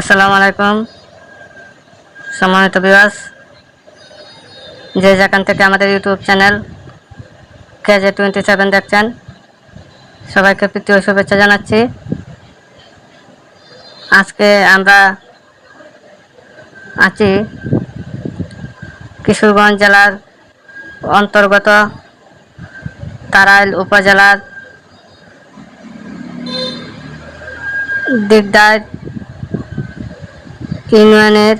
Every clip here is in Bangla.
আসসালামু আলাইকুম। সম্মানিত বিবাস যে যেখান থেকে আমাদের YouTube channel KJ twenty seven দেখছেন, সবাইকে প্রীতি ও শুভেচ্ছা জানাচ্ছি। আজকে আমরা আছি কিশোরগঞ্জ জেলার অন্তর্গত তারাইল উপজেলার দিগদার ইউনিয়নের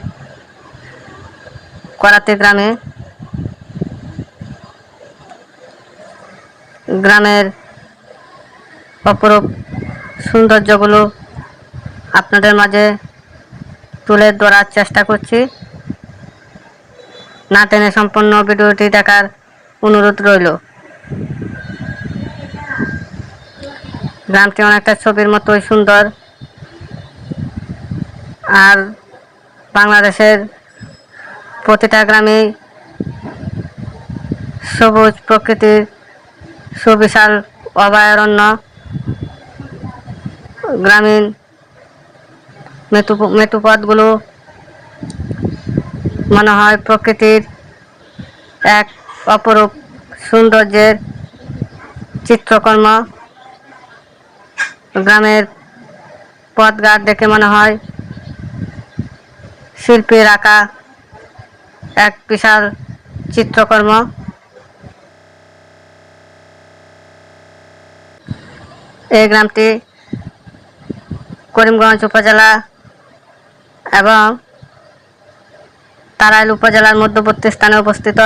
করাতে গ্রামে গ্রামের অপরূপ সৌন্দর্যগুলো আপনাদের মাঝে তুলে ধরার চেষ্টা করছি। না টেনে সম্পূর্ণ ভিডিওটি দেখার অনুরোধ রইল। গ্রামটি অনেকটা ছবির মতোই সুন্দর। আর বাংলাদেশের প্রতিটা গ্রামেই সবুজ প্রকৃতির সুবিশাল অভয়ারণ্য গ্রামীণ মেটু মেটুপথগুলো মনে হয় প্রকৃতির এক অপরূপ সৌন্দর্যের চিত্রকর্ম। গ্রামের পথঘাট দেখে মনে হয় শিল্পীর আঁকা এক বিশাল চিত্রকর্ম। এই গ্রামটি করিমগঞ্জ উপজেলা এবং তারাইল উপজেলার মধ্যবর্তী স্থানে অবস্থিত।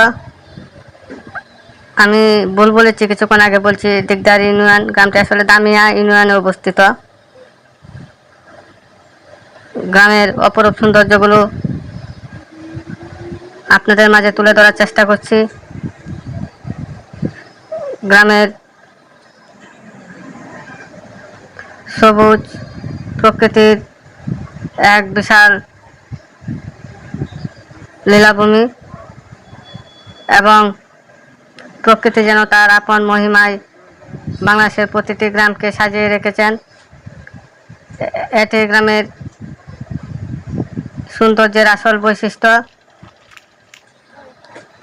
আমি ভুল বলেছি, কিছুক্ষণ আগে বলছি, দিগদার ইউনিয়ন, গ্রামটি আসলে দামিয়া ইউনিয়নে অবস্থিত। গ্রামের অপরূপ সৌন্দর্যগুলো আপনাদের মাঝে তুলে ধরার চেষ্টা করছি। গ্রামের সবুজ প্রকৃতির এক বিশাল লীলাভূমি এবং প্রকৃতি যেন তার আপন মহিমায় বাংলাদেশের প্রতিটি গ্রামকে সাজিয়ে রেখেছেন। এটি গ্রামের সৌন্দর্যের আসল বৈশিষ্ট্য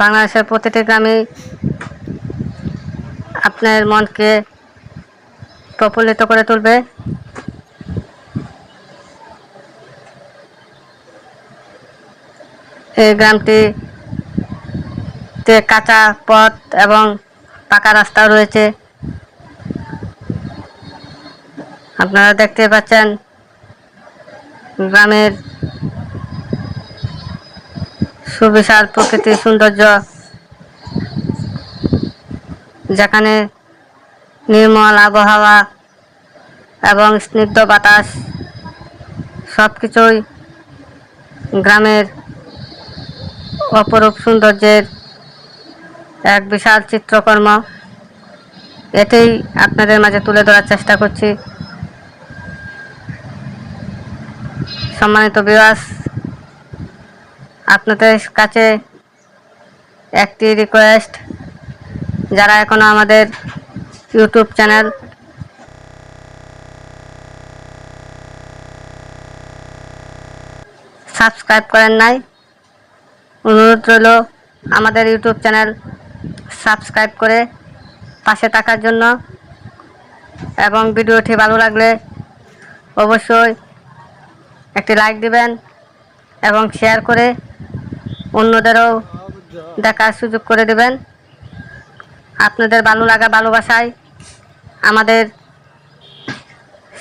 বাংলাদেশের প্রতিটি গ্রামেই আপনার মনকে প্রফুল্লিত করে তুলবে। এই গ্রামটি তে কাঁচা পথ এবং পাকা রাস্তা রয়েছে। আপনারা দেখতে পাচ্ছেন গ্রামের সুবিশাল প্রকৃতির সৌন্দর্য। যেখানে নির্মল আবহাওয়া এবং স্নিগ্ধ বাতাস সব কিছুই গ্রামের অপরূপ সৌন্দর্যের এক বিশাল চিত্রকর্ম। এতেই আপনাদের মাঝে তুলে ধরার চেষ্টা করছি। সম্মানিত বিবাস আপনাদের কাছে একটি রিকোয়েস্ট যারা এখনও আমাদের ইউটিউব চ্যানেল সাবস্ক্রাইব করেন নাই, অনুরোধ রইল আমাদের ইউটিউব চ্যানেল সাবস্ক্রাইব করে পাশে থাকার জন্য। এবং ভিডিওটি ভালো লাগলে অবশ্যই একটি লাইক দিবেন এবং শেয়ার করে অন্যদেরও দেখার সুযোগ করে দেবেন। আপনাদের ভালো লাগা, ভালোবাসায় আমাদের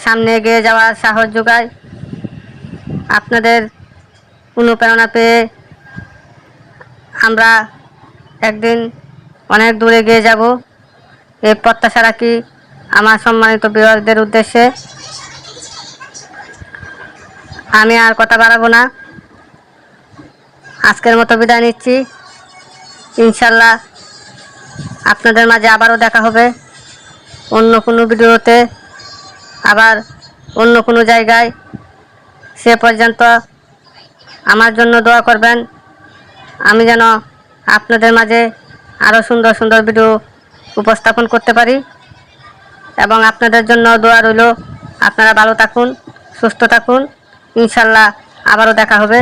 সামনে এগিয়ে যাওয়ার সাহস যোগায়। আপনাদের অনুপ্রেরণা পেয়ে আমরা একদিন অনেক দূরে গিয়ে যাব। এই প্রত্যাশা রাখি আমার সম্মানিত বিভাগদের উদ্দেশ্যে। আমি আর কথা বাড়াবো না। আজকের মতো বিদায় নিচ্ছি। ইনশাল্লাহ আপনাদের মাঝে আবারও দেখা হবে অন্য কোনো ভিডিওতে। আবার অন্য কোনো জায়গায়। সে পর্যন্ত আমার জন্য দোয়া করবেন। আমি যেন আপনাদের মাঝে আরও সুন্দর সুন্দর ভিডিও উপস্থাপন করতে পারি। এবং আপনাদের জন্য দোয়া রইল। আপনারা ভালো থাকুন, সুস্থ থাকুন। ইনশাল্লাহ আবারও দেখা হবে।